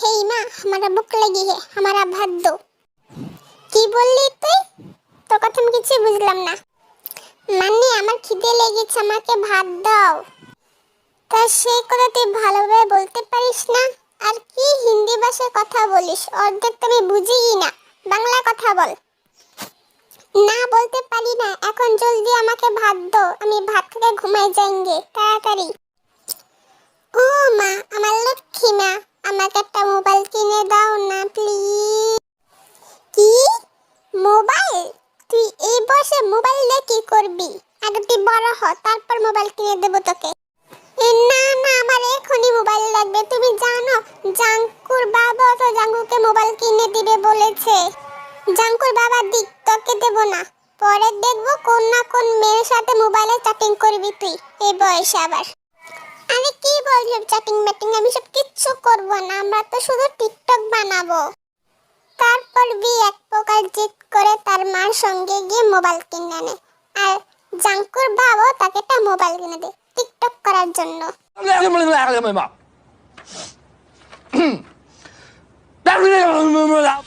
হেই মা, আমার বুক লাগি হে, আমার ভাত দো কি বললি তুই? তোর কথা আমি কিছু বুঝলাম না। মানে আমার খিদে লেগেছে, আমাকে ভাত দাও। তা সেই কথা তুই ভালোভাবে বলতে পারিস না? আর কি হিন্দি ভাষায় কথা বলিস? অর্ধেক তো আমি বুঝিই না। বাংলা কথা বল। না বলতে পারি না। এখন জলদি আমাকে ভাত দো আমি ভাত খেতে ঘুমাই যাইঙ্গে, তাড়াতাড়ি। ও মা, আমার লক্ষ্মী মা, আমাকে একটা মোবাইল কিনে দাও না প্লিজ কি? মোবাইল? তুই এই বয়সে মোবাইল দিয়ে কি করবি? আগে তুই বড় হ, তারপর মোবাইল কিনে দেবো তোকে। না না, আমার এখনই মোবাইল লাগবে, তুমি জানো, জাঙ্কুর বাবা তো জাঙ্কুকে মোবাইল কিনে দিবে বলেছে। জাঙ্কুর বাবা দিক, তোকে দেব না। পরে দেখব কোন না কোন মেয়ের সাথে মোবাইলে চ্যাটিং করবি তুই, এই বয়সে আবার। আরে কি বলছো চ্যাটিং ম্যাটিং আমি সব কিচ্ছু করব না আমরা তো শুধু টিকটক বানাবো তারপর বি এক প্রকার জিদ করে তার মার সঙ্গে গিয়ে মোবাইল কিনে আনে আর জাঙ্কুর বাবাও তাকে একটা মোবাইল কিনে দেয় টিকটক করার জন্য Mami!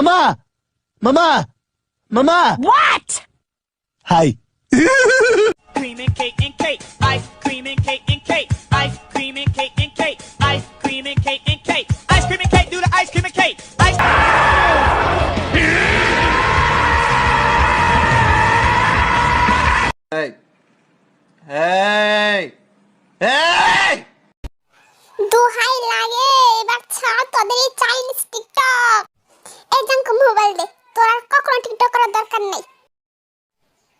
Mama! Mama! Mama! What? Hi. cream and cake and cake, ice cream and cake and cake, ice cream and cake and cake, ice cream and cake and cake, ice cream and cake, do the ice cream and cake, ice. Hey. Hey. Hey! দোহাই লাগে এবার ছাড় তোদের এই Chinese TikTok এই জাঙ্কু mobile দে তোর আর কখনো TikTok করার দরকার নেই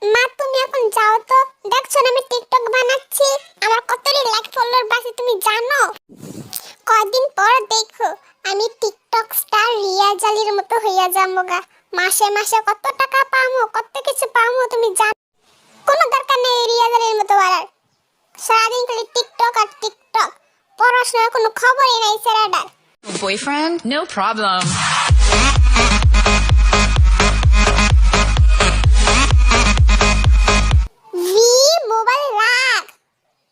মা তুমি এখন যাও তো দেখছ না আমি টিকটক বানাচ্ছি আমার কতটি লাইক ফলোয়ার বাসে তুমি জানো কয়দিন পর দেখো আমি টিকটক স্টার রিয়া জালির মতো হইয়া যাব গা। মাসে মাসে কত টাকা পামো কত কিছু পামো তুমি জানো কোনো দরকার নেই এই রিয়া জালির মতো বাড়ার সারাদিন খালি টিকটক আর টিকটক। পড়াশোনার কোনো খবরই নাই স্যারাডার. ভি মোবাইল রাখ।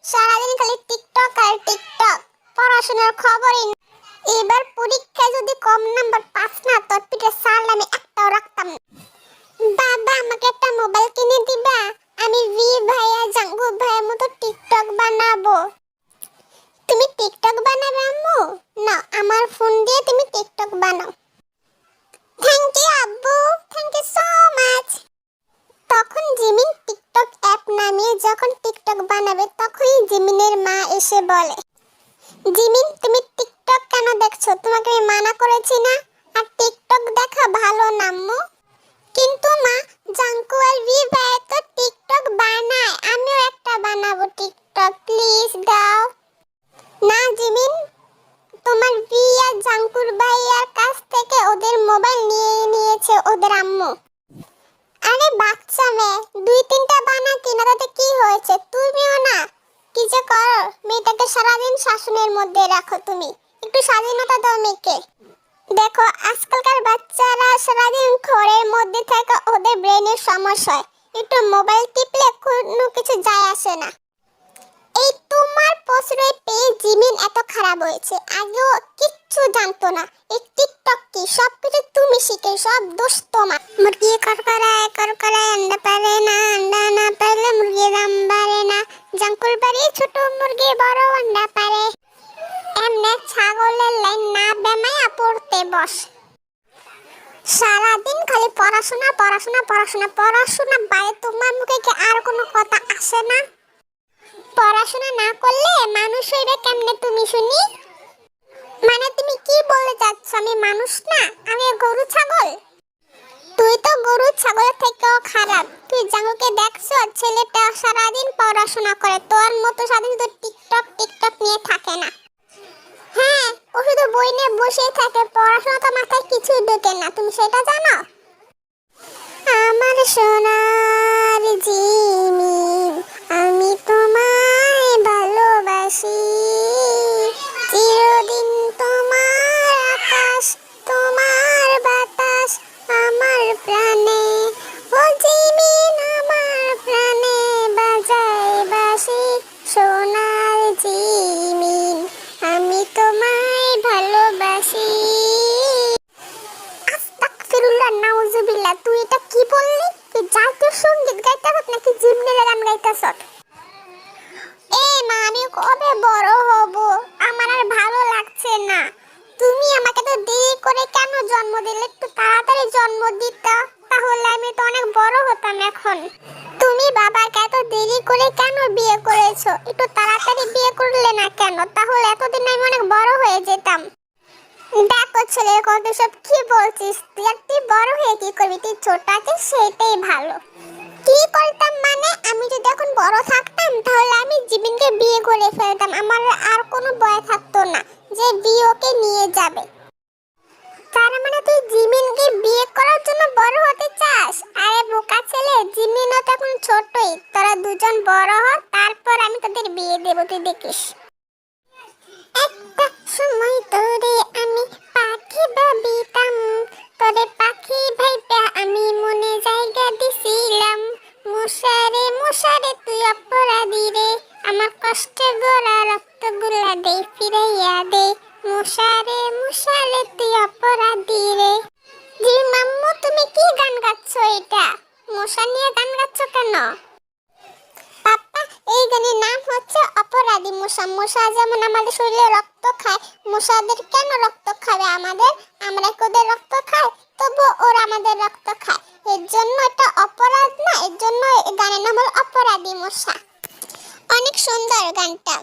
সারাদিন খালি টিকটক আর টিকটক। পড়াশোনার খবরই। এবার পরীক্ষায় যদি কম নাম্বার পাস না, তোর পিঠে সাল আমি একটাও রাখতাম বাবা, আমাকে একটা মোবাইল কিনে দিবা? আমি ভি ভাইয়া, জাঙ্গু ভাইয়ের মতো টিকটক বানাবো। তুমি টিকটক বানাবে, আম্মু? না, আমার ফোন দিয়ে তুমি টিকটক বানাও। থ্যাংক ইউ আব্বু। থ্যাংক ইউ সো মাচ তখন জিমিন টিকটক অ্যাপ নামিয়ে যখন টিকটক বানাবে, তখনই জিমিনের মা এসে বলে, জিমিন, তুমি টিকটক কেন দেখছ? তোমাকে আমি মানা করেছি না? আর টিকটক দেখা ভালো নাম্মু কিন্তু মা জাঙ্কু আর ভি ভাই তো টিকটক বানায় আমিও একটা বানাবো টিকটক প্লিজ দাও না জিমিন তোমার ভি আর জাঙ্কুর ভাইয়ার কাছ থেকে ওদের মোবাইল নিয়ে নিয়েছে ওদের আম্মু আরে বাচ্চা মেয়ে দুই তিনটা বানা কিনা তাতে কি হয়েছে তুমিও না কি যে করো মেয়েটাকে সারাদিন শাসনের মধ্যে রাখো তুমি একটু স্বাধীনতা দাও মেয়েকে দেখো আজকালকার বাচ্চারা সারাদিন ঘরের মধ্যে থাকে ওদের ব্রেনের সমস্যা হয় একটু মোবাইল টিপলে কোনো কিছু যায় আসে না এই তোমার প্রশ্রয় পেয়ে জিমিন এত খারাপ হয়েছে, আগেও কিচ্ছু জানতো না। এই টিকটক কি? সব কিছু তুমি শিখে, সব দোষ তোমার। মুরগি করকরায় করকরায়, আন্ডা পারে না, আন্ডা না পারলে মুরগি দাম বাড়ে না। জাঙ্কুর বাড়ি, ছোট মুরগি, বড় আন্ডা পারে। এমনে ছাগলের লাইন না বেমায়া পড়তে বস। সারাদিন খালি পড়াশোনা পড়াশোনা পড়াশোনা পড়াশোনা বাইরে তোমার মুখে কি আর কোনো কথা আসে না? পড়াশোনা না করলে মানুষ হইবে কেমনে তুমি শুনি? মানে তুমি কি বলতে চাচ্ছ? আমি মানুষ না, আমি গরু ছাগল। তুই তো গরু ছাগলের থেকেও খারাপ। তুই জাঙ্গুকে দেখছ, ছেলেটা সারাদিন পড়াশোনা করে, তোর মতো সারাদিন তো টিকটক টিকটক নিয়ে থাকে না। হ্যাঁ ও শুধু বই নিয়ে বসে থাকে, পড়াশোনা তো মাথায় কিছুই ঢোকে না, তুমি সেটা জানো? আমার সোনার জিমিন আমি তোমায় ভালোবাসি। চিরদিন তোমার আকাশ তোমার বাতাস আমার প্রাণ। থাকতাম তাহলে আমি জিবিনকে বিয়ে করে ফেলতাম। আমার আর কোনো ভয় থাকতো না যে বিয়ে নিয়ে যাবে। তার মানে তুই জিমিনকে বিয়ে করার জন্য বড় হতে চাস? আরে বোকা ছেলে, জিমিনও তো এখন ছোটই। তোরা দুজন বড় হ, তারপর আমি তোদের বিয়ে দেবো, তুই দেখিস। একটা সময় তোরে আমি পাখি ভাবিতাম। তোরে পাখি ভাইপা আমি মনে জায়গা দিছিলাম। মশারে মশারে, তুই অপরাধী রে। আমার কষ্টে গোড়া রক্তগুলা দে ফিরাইয়া দে। মশারে মশারে তুই অপরাধী রে। জি মাম্মু, তুমি কি গান গাচ্ছ এটা? মশা নিয়ে গান গাচ্ছ কেন? এই গানের নাম হচ্ছে অপরাধী মশা মশা যেমন আমাদের শরীরে রক্ত খায় মশাদের কেন রক্ত খাবে আমাদের? আমরা কি ওদের রক্ত খাই? তবু ওরা আমাদের রক্ত খায়। এর জন্য এটা অপরাধ না, এর জন্য গানের নাম হলো অপরাধী মশা অনেক সুন্দর গানটা।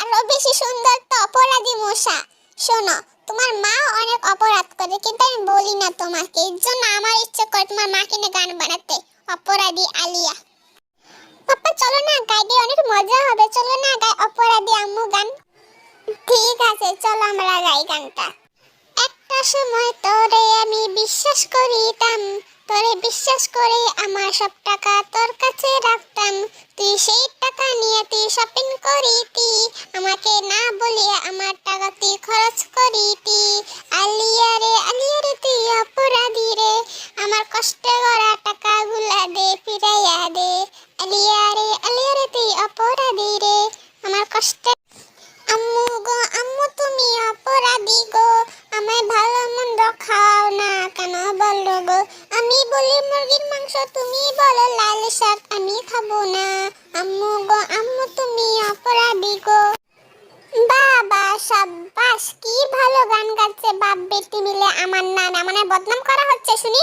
আরও বেশি সুন্দর তো অপরাধী মশা শোনো, তোমার মা অনেক অপরাধ করে, কিন্তু আমি বলি না তোমাকে। এর জন্য আমার ইচ্ছে করে তোমার মাকে নিয়ে গান বানাতে। অপরাধী আলিয়া। পাপা, চলো না গাইডে অনেক মজা হবে। চলো না, গাই অপরাধী আম্মু গান। ঠিক আছে, চলো আমরা গাই গানটা। একটা সময় তোরে আমি বিশ্বাস করিতাম তোরে বিশ্বাস করে আমার সব টাকা তোর কাছে রাখতাম। তুই সেই টাকা নিয়ে তুই শপিং করিতি। আমাকে না বলিয়া আমার টাকা তুই খরচ করিতি। আলিয়া রে আলিয়া রে, তুই অপরাধী রে। আমার কষ্ট করা টাকা গুলা দে, ফিরাইয়া দে। আলিয়া রে আলিয়া রে, তুই অপরাধী রে। আমার কষ্ট আম্মু গো, আম্মু তুমি অপরাধী গো। আমায় ভালো মন্দ খাও না কেন বলো গো? আমি বলি মুরগির মাংস তুমি বলো, লাল শাক আমি খাব না। আম্মু গো, আম্মু তুমি অপরাধী গো। বাবা, সাব্বাস, কি ভালো গান গাচ্ছে বাপ বেটি মিলে। আমার নাম আমার নামে বদনাম করা হচ্ছে, শুনি?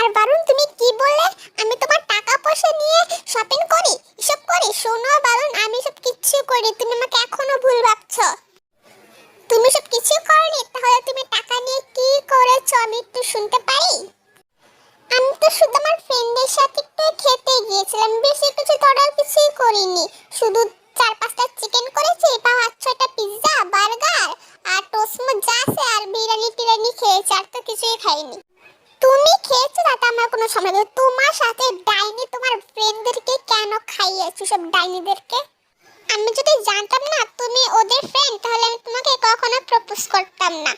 আর বারুন, তুমি কি বললে? আমি তোমার টাকা পয়সা নিয়ে শপিং করি, এসব করি? শোনো বারুন, আমি সব কিচ্ছু করি, তুমি আমাকে এখনও ভুল ভাবছ। তুমি সব কিছু করনি, তাহলে তুমি টাকা নিয়ে কি করেছ? আমি একটু শুনতে পারি? আমি তো শুধু আমার ফ্রেন্ডের সাথে একটু খেতে গিয়েছিলাম, বেশি কিছু অর্ডার কিছুই করিনি। শুধু চার পাঁচটা চিকেন করেছি পাঁচ ছয়টা পিৎজা বার্গার আর টোসমো যা আছে, আর বিরিয়ানি টিরানি খেয়েছি, আর তো কিছুই খাইনি। নেই। তোমার সাথে ডাইনি তোমার ফ্রেন্ডদেরকে কেন খাইয়েছো সব ডাইনিদেরকে? আমি যদি জানতাম না তুমি ওদের ফ্রেন্ড তাহলে আমি তোমাকে কখনো প্রপোজ করতাম না।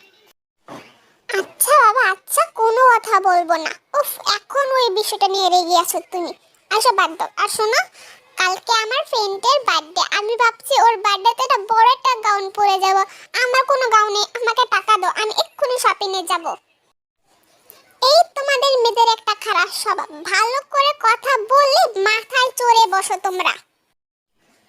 আচ্ছা বাবা আচ্ছা কোনো কথা বলব না। উফ, এখন ওই বিষয়টা নিয়ে রেগে আছো তুমি। আসো বাদ দাও। আর শোনো, কালকে আমার ফ্রেন্ডের বার্থডে আমি ভাবছি ওর বার্থডেতে একটা বড় একটা গাউন পরে যাব। আমার কোনো গাউন আমাকে টাকা দাও, আমি এক্ষুনি শপিংয়ে যাব। এই তোমাদের মেয়েদের একটা খারাপ স্বভাব। ভালো করে কথা বললে মাথায় চড়ে বসো তোমরা।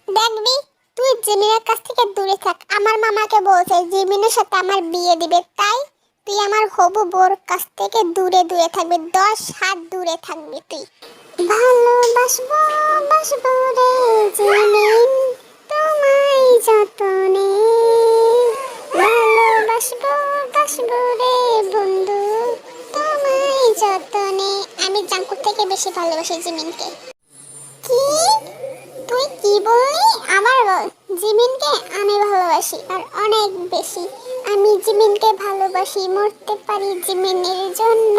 দেখবি, তুই জিমিনের কাছ থেকে দূরে থাক। আমার মামাকে বলছে, জিমিনের সাথে আমার বিয়ে দিবে। তাই তুই আমার হবু বোর কাছ থেকে দূরে দূরে থাকবি। দশ হাত দূরে থাকবি তুই। ভালোবাসবো, বাসবো রে জিমিন। তোমায় যতনে। ভালোবাসবো, বাসবো রে বন্ধু। যতনে আমি জাঙ্কুর থেকে বেশি ভালোবাসি জিমিনকে। কি? তুই কি বললি? আবার বল। জিমিনকে আমি ভালোবাসি আর অনেক বেশি। আমি জিমিনকে ভালোবাসি, মরতে পারি জিমিনের জন্য।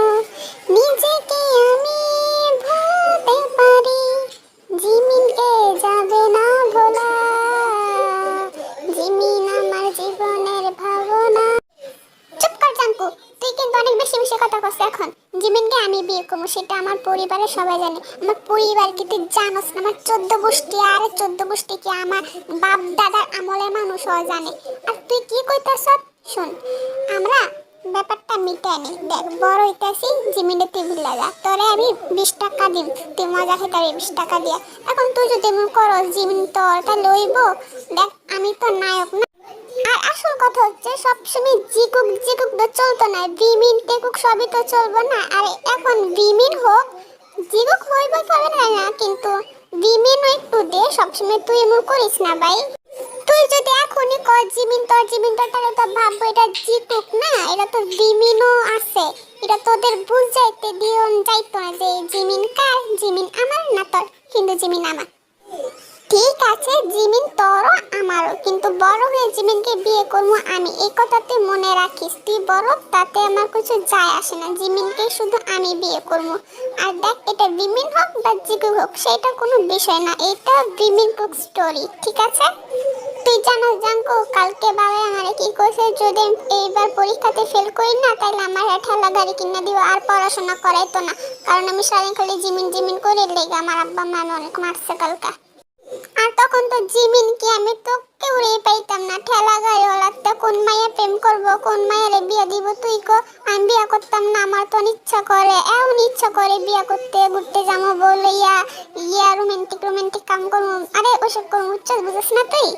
সবাই জানে, আমার পরিবার কি তুই জানোস না, আমার চোদ্দ গোষ্ঠী, আর চোদ্দ গোষ্ঠী কি আমার বাপ দাদার আমলের মানুষও জানে। আর তুই কি কইতাস শোন, আমরা ব্যাপারটা মিটায় নি। দেখ, বড় হইতাছি জিমিনে ভুলে যা। তোরে আমি বিশ টাকা দিব তুই মজা খেতে পারবি বিশ টাকা দিয়া। এখন তুই যদি এমন করো জিমিন তোর, তাহলে লইব। দেখ, আমি তো নায়ক না। আর আসল কথা হচ্ছে, সবসময় জিকুক জিকুক তো চলতো না বিমিন টেকুক সবই তো চলবো না। আর এখন বিমিন হোক জিকুক বই তবে না না, কিন্তু জিমিন একটু দে, সবসময় তুই এমন করিস না ভাই। তুই যদি এখনই কর জিমিন, তোর জিমিন তোর তাহলে তো ভাববো এটা জিতুক না, এটা তো জিমিনও আছে। এটা তোদের বুঝাইতে দিও, যাইতো না যে জিমিন কার, জিমিন আমার না তোর, কিন্তু জিমিন আমার। ঠিক আছে, জিমিন, তোরও আমারও। কিন্তু বড় হয়ে জিমিনকে বিয়ে করব আমি, এই কথা তুই মনে রাখিস। তুই বড় তাতে আমার কিছু যায় আসে না। জিমিনকে শুধু আমি বিয়ে করব। আর দেখ, এটা বিমিন হোক বা জিগু হোক, সেটা কোনো বিষয় না। এটা বিমিন কুক স্টোরি ঠিক আছে? তুই জানো, জাঙ্কু, কালকে বাবা আমারে কি কইছে, যদি এইবার পরীক্ষাতে ফেল করি না তাহলে আমার ঠেলা গাড়ি কিনে দিব, আর পড়াশোনা করাইতো না। কারণ আমি সারাদিন খালি জিমিন জিমিন করে লেগে, আমার আব্বা মা অনেক মারছে কালকা। আর তখন তো জিমিন কি আমি তো কেউরেই পাইতাম না। ঠেলা গাড়িওয়ালাতে কোন মায়া প্রেম করব, কোন মাইয়ারে বিয়ে দিব তুই কো? আমি বিয়ে করতাম না, আমার তো ইচ্ছা করে, এমন ইচ্ছা করে বিয়ে করতে ঘুরতে যাব বলে ইয়া ইয়া রোমান্টিক রোমান্টিক কাম করব। আরে, ওসব করব উচ্চ বুঝিস না তুই?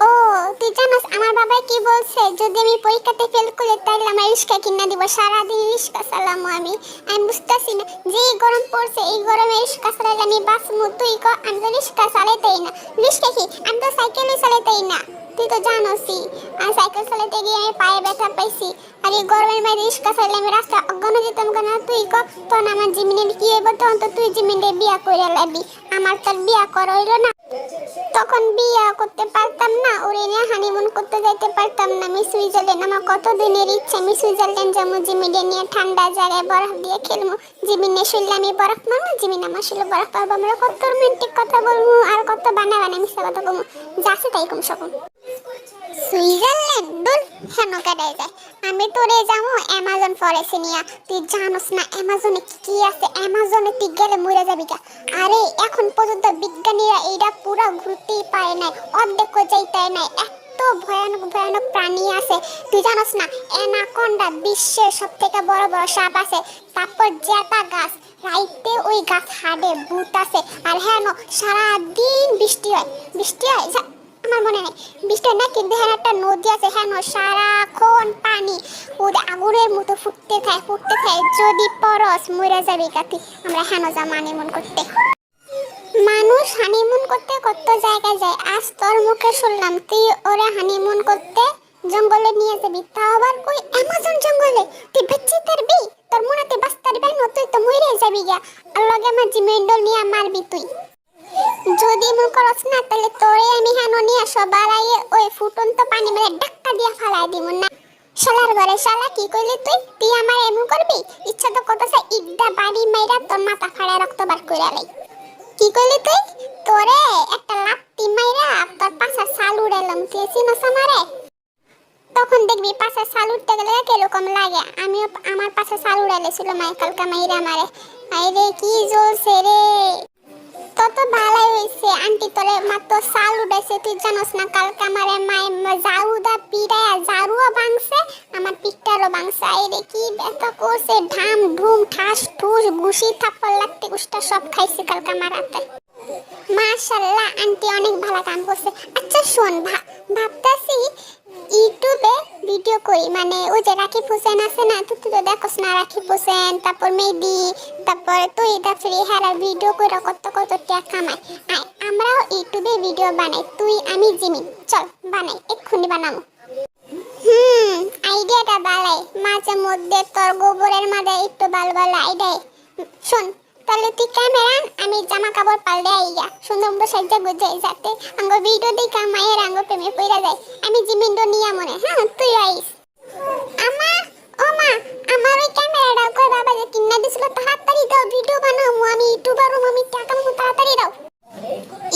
ও, তুই জানাস আমার বাবা কি বলছে? যদি আমি পরীক্ষাতে ফেল করি তাহলে আমার রিস্কা কিনা দিব। সারাদিন রিস্কা চালামো আমি। আমি বুঝতেছি না, যে গরম পড়ছে, এই গরমে রিস্কা চালাইলে আমি বাঁচমু। তুই ক, আমি তো রিস্কা চালাইতেই না। রিস্কা কি? আমি তো সাইকেলও চালাইতেই না। তুই তো জানোসই আর সাইকেল চালাতে গিয়ে আমি পায়ে ব্যথা পাইছি। আর এই গরমের মধ্যে রিস্কা চালালে আমি রাস্তা অজ্ঞান যেতাম কেন? তুই ক তখন আমার জিমিনের কি হইব তখন তো তুই জিমিনের বিয়া করে লাবি। আমার তো বিয়া করা হইল না। তখন বিয়া করতে পারতাম না। ওরে নিয়ে হানিমুন করতে যাইতে পারতাম না। আমি সুইজারল্যান্ড আমার কত দিনের ইচ্ছা? আমি সুইজারল্যান্ড যাব জিমিনে নিয়ে ঠান্ডা জায়গায় বরফ দিয়ে খেলব। জিমিনে শুনলে আমি বরফ মারবো। জিমিন আমার শুনলে বরফ পারব আমরা কত রোমান্টিক কথা বলব আর কত বানা বানা মিশা কথা বলব। যাচ্ছে তাই কম সকম সুইজারল্যান্ড? দূর হেন কাটাই যায়। আমি তোরে যাব অ্যামাজন ফরেস্টে নিয়ে। তুই জানোস না, অ্যামাজনে কি কি আছে? অ্যামাজনে তুই গেলে মরে যাবি গা। আরে, এখন পর্যন্ত বিজ্ঞানীরা এইটা পুরো ঘুরতেই পারে নাই, অর্ধেক যাইতে নাই। এত ভয়ানক ভয়ানক প্রাণী আছে। তুই জানোস না, অ্যানাকন্ডা বিশ্বের সব থেকে বড় বড় সাপ আছে। তারপর জেতা গাছ। রাইতে ওই গাছ হাড়ে ভূত আছে। আর হ্যাঁ সারা দিন বৃষ্টি হয়। বৃষ্টি হয়? আমার মনে নেই। বৃষ্টি না কিন্তু হ্যাঁ একটা নদী আছে হ্যাঁ সারাক্ষণ পানি। ওদের আগুনের মতো ফুটতে থাকে ফুটতে থাকে। যদি পরস মরে যাবে কাতি আমরা হ্যাঁ যা মানিমন করতে। মানুষ হানিমুন করতে কত জায়গায় যায়? আজ তোর মুখে শুনলাম, তুই ওরা হানিমুন করতে জঙ্গলে নিয়ে যাবি। তাও আবার কই? অ্যামাজন জঙ্গলে। তুই বেঁচে পারবি তোর মনেতে বাঁচতে পারবি না, তুই তো মরে যাবি গা। আর লগে আমার জিমেন্ডল নিয়ে মারবি তুই। যদি মন করস না, তাহলে তোরে আমি হেন নিয়ে সবার আগে ওই ফুটন্ত পানি মেরে ডাক্কা দিয়া ফালাই দিব না। শালার ঘরে শালা, কি কইলি তুই? তুই আমার এমন করবি? ইচ্ছা তো কত ইড্ডা বাড়ি মাইরা তোর মাথা ফাড়া রক্ত বার করে লাই। কি কইলি তুই? তোরে একটা লাত্তি মাইরা তোর পাশা সাল উড়াইলাম, তুই চিনস আমারে? তখন দেখবি পাশে সাল উঠতে গেলে কীরকম লাগে? আমিও আমার পাশে সাল উড়াইলেছিল মাই কালকা মাইরা মারে আরে কি জ্বলছে রে? তত ভালাই হইছে। আন্টি তোরে মাত্র সাল উড়াইছে তুই জানোস না কালকে আমারে মাই জারুদা পিড়ায়া জারুও ভাঙছে আমার পিঠটারও ভাঙছে আরে কি ব্যথা করছে, ঢাম, ঢুম, ঠাস, ঠুস, ঘুষি, থাপ্পড় লাগতে ঘুষটা সব খাইছে কালকে আমার হাতে। মাশাল্লাহ, আন্টি অনেক ভালো কাম করছে। আচ্ছা শোন ভাবতাছি ইউটিউবে ভিডিও করি মানে ওই যে রাখি হোসেন আছে না, তুই তো দেখোস না রাখি হোসেন, তারপর মেহেদি, তারপর তুই তারপরে হেরা ভিডিও করে কত কত টাকা কামাই আয় আমরাও ইউটিউবে ভিডিও বানাই, তুই, আমি জিমি চল, বানাই, এক্ষুনি বানাবো হুম আইডিয়াটা বালাই মাঝে মধ্যে তোর গোবরের মাঝে একটু ভালো ভালো আইডিয়া শোন তাহলে তুই ক্যামেরা আমি জামা কাপড় পাল্টে আইয়া সুন্দর সাজ্জা গুজে যাতে আঙ্গ ভিডিও দেখা মায়ের আঙ্গ প্রেমে পড়া যায়। আমি জিমিন্ডো নিয়া মনে হ্যাঁ তুই আইস। আমা, ও মা, আমার ওই ক্যামেরাটা কই বাবা যে কিনা দিছিল? তাড়াতাড়ি দাও ভিডিও বানাও আমি ইউটিউবার আমি টাকা তাড়াতাড়ি দাও।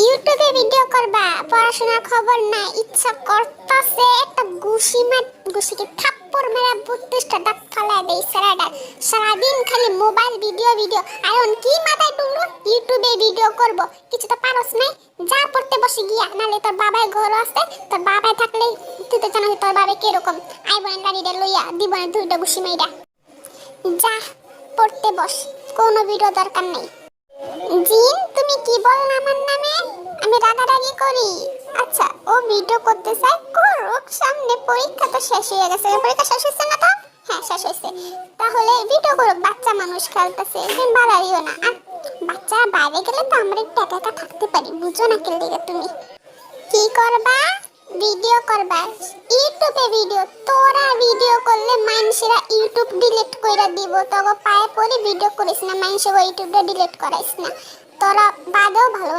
ইউটিউবে ভিডিও করবা, পড়াশোনার খবর না ইচ্ছা করতাছে, একটা ঘুষি মার ঘুষিকে থাপ্পড় মেরা বুদ্ধিস্ট দাঁত ফালাই দেই সারাটা সারাদিন খালি মোবাইল, ভিডিও ভিডিও। আর এখন কি মাথায় ঢুকলো ইউটিউবে ভিডিও করব। কিছু তো পারস নাই। যা পড়তে বসে গিয়া নালে তোর বাবার ঘর আছে, তোর বাবাই থাকলে তুই তো জানো তোর বাবা কীরকম। আই বোন গাড়িটা লইয়া দিব না দুইটা গুছি মাইরা। যা, পড়তে বস, কোনো ভিডিও দরকার নেই। জিন, তুমি কি বললে আমার নামে? আমি রাগারাগি করি। আচ্ছা ও ভিডিও করতে চায় করুক সামনে পরীক্ষা তো শেষ হয়ে গেছে। পরীক্ষা শেষ হয়েছে না তো? হ্যাঁ শেষ হয়েছে। তাহলে ভিডিও করুক বাচ্চা মানুষ খেলতেছে। তুমি বাড়াইও না। আর বাচ্চা বাইরে গেলে তো আমরা একটু একা একা থাকতে পারি। বুঝো না কেলে তুমি। কি করবা? ভিডিও করবা। ইউটিউবে ভিডিও তোরা ভিডিও করলে মানুষেরা ইউটিউব ডিলিট কইরা দিব। তবে পায়ে পরে ভিডিও করিস না মানুষের ইউটিউবে ডিলিট করাইস না। তোরা বাদেও ভালো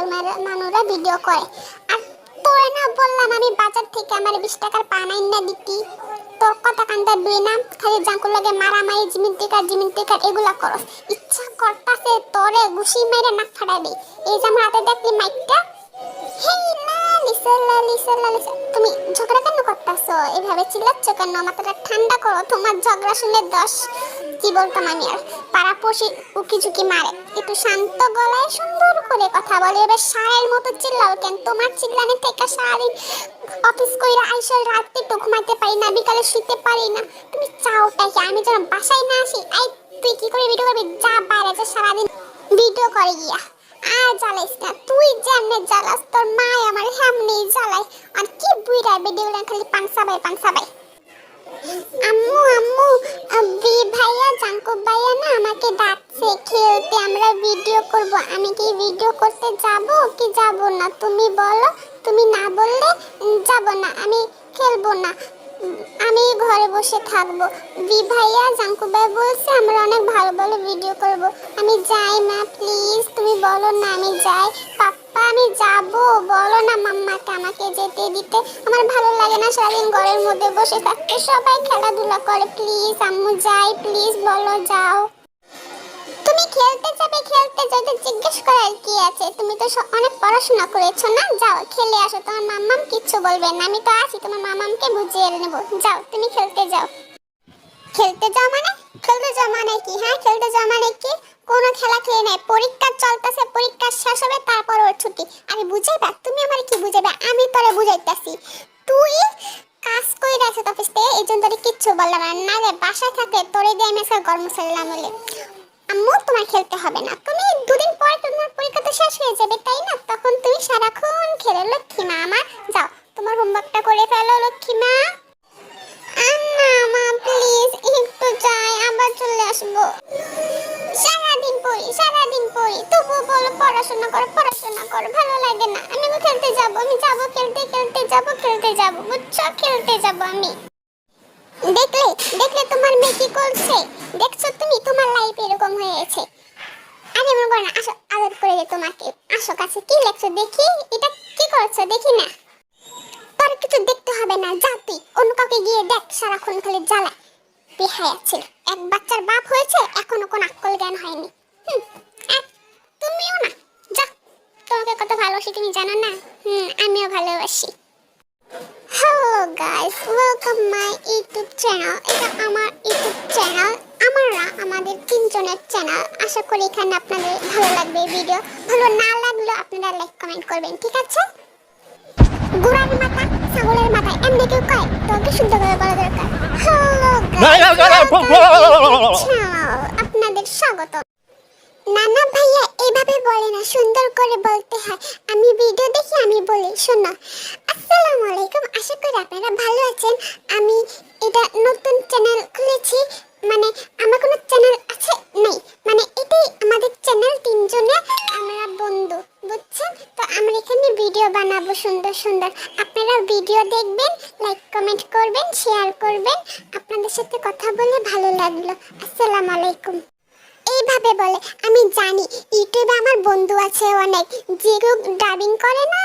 মানুষরা ভিডিও করে। আর তোরে না বললাম আমি বাজার থেকে আমার বিশ টাকার পান না দিতি। তোর কথা কান্দা দুই না, খালি জাঙ্কুর লাগে মারামারি জিমিন টিকার জিমিন টিকার এগুলা করস। ইচ্ছা করতাছে তোরে ঘুষি মেরে নাক ফাটাই এই যে আমার হাতে দেখলি মাইকটা, হেই তুমি ঝগড়া কেন করতেছো? এভাবে চিল্লাচ্ছ কেন? মাথাটা ঠান্ডা করো। তোমার ঝগড়া শুনে দশ কি বলতাম আমি আর? পাড়াপড়শি উকি ঝুঁকি মারে। একটু শান্ত গলায় সুন্দর করে কথা বলে। এবার সারের মতো চিল্লাও কেন? তোমার চিল্লানি থেকে সারাদিন অফিস কইরা আইসা রাতে তো ঘুমাইতে পারি না, বিকালে শুইতে পারি না। তুমি চাওটা কি? আমি যেন বাসায় না আসি, আই, তুই কি করে ভিডিও করবি? যা বাইরে যা সারাদিন ভিডিও করে গিয়া। আর জ্বালাইস না, তুই যেমনে জ্বালাস, তোর মা আমার হেমনি জ্বালাই আর কি বুইরা ভিডিও খালি পাংসা বাই পাংসা বাই আম্মু আম্মু, আব্বি, ভাইয়া জাঙ্কু ভাইয়া না আমাকে ডাকছে, খেলতে আমরা ভিডিও করব। আমি কি ভিডিও করতে যাব কি যাব না? তুমি বলো, তুমি না বললে যাব না, আমি খেলব না। আমি ঘরে বসে থাকব। বি ভাইয়া জাঙ্কু ভাই বলছে, আমরা অনেক ভালো ভালো ভিডিও করব। আমি যাই না প্লিজ তুমি বলো না, আমি যাই। পাপ্পা, আমি যাব, বলো না মাম্মাকে আমাকে যেতে দিতে। আমার ভালো লাগে না সারাদিন ঘরের মধ্যে বসে থাকতে। সবাই খেলাধুলা করে প্লিজ আম্মু যাই প্লিজ বলো যাও। তুমি খেলতে যাবে খেলতে যাবে, জিজ্ঞেস করার কি আছে? তুমি তো অনেক পড়াশোনা করেছ না? যাও, খেলে আসো। তোমার মাম্মাম কিচ্ছু বলবে না। আমি তো আছি, তোমার মামামকে বুঝিয়ে নেব। যাও, তুমি খেলতে যাও। খেলতে যাও মানে? খেলতে যাও মানে কি হ্যাঁ? খেলতে যাও মানে কি? কোনো খেলা খেলে নাই। পরীক্ষা চলতেছে, পরীক্ষা শেষ হবে, তারপর ওর ছুটি। আমি বুঝাইবা তুমি আমার কি বুঝাইবা? আমি তোরে বুঝাইতাছি। তুই কাজ করে রাখছ অফিস থেকে এই জন্য তোরে কিচ্ছু বললাম না। নালে বাসায় থাকলে তোরে দিয়ে আমি আজকে গরম সারলাম বলে আম্মু, তোমার খেলতে হবে না। তুমি দুদিন পর তোমার পরীক্ষা শেষ হয়ে যাবে, তাই না? তখন তুমি সারাক্ষণ খেলে, লক্ষ্মী মা। আমার, যাও, তোমার হোমওয়ার্কটা করে ফেলো, লক্ষ্মী মা। আম্মা, মা প্লিজ একটু যাই, আবার চলে আসব। সারাদিন পড়ি সারাদিন পড়ি। তবু বলো, পড়াশোনা করো পড়াশোনা করো, ভালো লাগে না। আমি খেলতে যাব, আমি যাব, খেলতে খেলতে যাব খেলতে যাব, বুঝছ? খেলতে যাব আমি। তোমার মেয়ে কি করছে? দেখছ তুমি? তোমার লাইফ এরকম হয়েছে আরে মনে করো না, আসো, আদর করে দে তোমাকে। আসো কাছে, কি লেখছো? দেখি, এটা কি করছ? দেখি না। তোর কিছু দেখতে হবে না, যা তুই। অন্য কাউকে গিয়ে দেখ, সারাক্ষণ খালি জ্বালায়। বেহায়া ছিল। এক বাচ্চার বাপ হয়েছে, এখনও কোনো আক্কল জ্ঞান হয়নি। তুমিও না। যা, তোমাকে কত ভালোবাসি, তুমি জানো না? হুম, আমিও ভালোবাসি। Hello guys welcome my YouTube channel এটা আমার ইউটিউব চ্যানেল আমরা আমাদের তিনজনের চ্যানেল আশা করি এখানে আপনাদের ভালো লাগবে ভিডিও ভালো না লাগলে আপনারা লাইক কমেন্ট করবেন ঠিক আছে গুড়ার মাথা ছাগলের মাথা এমনি কেউ কয় তোকে শুদ্ধ করে বলা দরকার হ্যালো আপনাদের স্বাগত নানা ভাইয়া এভাবে বলে না, সুন্দর করে বলতে হয়। আমি ভিডিও দেখি, আমি বলি, শোনো। আসসালামু আলাইকুম, আশা করি আপনারা ভালো আছেন। আমি এটা নতুন চ্যানেল খুলেছি মানে আমার কোনো চ্যানেল আছে নেই। মানে এটাই আমাদের চ্যানেল তিনজনে, আমরা বন্ধু, বুঝছেন? তো আমরা এখানে ভিডিও বানাবো সুন্দর সুন্দর। আপনারা ভিডিও দেখবেন লাইক কমেন্ট করবেন শেয়ার করবেন। আপনাদের সাথে কথা বলে ভালো লাগল। আসসালামু আলাইকুম। এইভাবে বলে। আমি জানি, ইউটিউবে আমার বন্ধু আছে অনেক। যে ডাবিং করে না,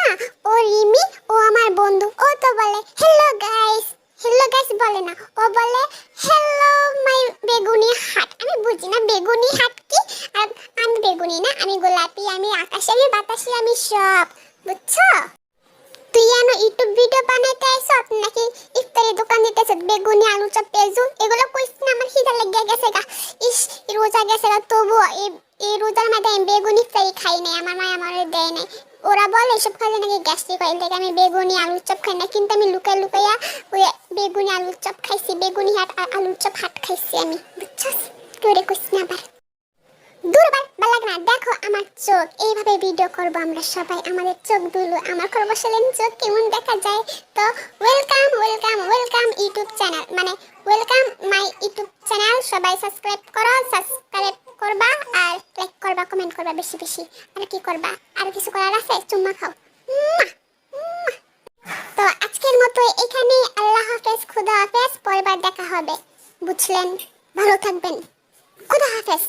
ও রিমি, ও আমার বন্ধু। ও তো বলে হ্যালো গাইস হ্যালো গাইস বলে না। ও বলে হ্যালো মাই বেগুনি হাট। আমি বুঝি না, বেগুনি হাট কি? আর আমি বেগুনি না, আমি গোলাপি, আমি আকাশে, আমি বাতাসে, আমি সব। বুঝছ? তুই এন ইউটিউব ভিডিও বানাইতে আইছত নাকি ইফতারি দোকান দিতেছ বেগুনি, আলু চপ পেঁয়াজু এগুলো কইস না, আমার খিদা লেগে গেছে গা। ইস, রোজা গেছে গা তবু এই এই রোজার মধ্যে আমি বেগুনি ইফতারি খাই নাই, আমার মা আমার দেয় নাই। ওরা বলে, এসব খাইলে নাকি গ্যাস্ট্রিক হয় দেখে আমি বেগুনি আলুর চপ খাই না কিন্তু আমি লুকাই লুকাইয়া ওই বেগুনি, আলুর চপ খাইছি, বেগুনি হাট আলুর চপ হাট খাইছি আমি, বুঝছস? করে কইস না আবার। দুর্বার বালাগ না। দেখো আমার চোখ, এইভাবে ভিডিও করব আমরা সবাই। আমাদের চোখ দুলো, আমার খরগোশের চোখ কেমন দেখা যায়? তো welcome welcome welcome YouTube channel মানে ওয়েলকাম মাই ইউটিউব চ্যানেল সবাই সাবস্ক্রাইব করো সাবস্ক্রাইব করবা আর লাইক করবা কমেন্ট করবা বেশি বেশি। আর কি করবা? আর কিছু করার আছে? চুম্মা খাও। তো আজকের মতো এখানে। আল্লাহ হাফেজ, খুদা হাফেজ। পরের দেখা হবে। বুঝলেন? ভালো থাকবেন। খুদা হাফেজ।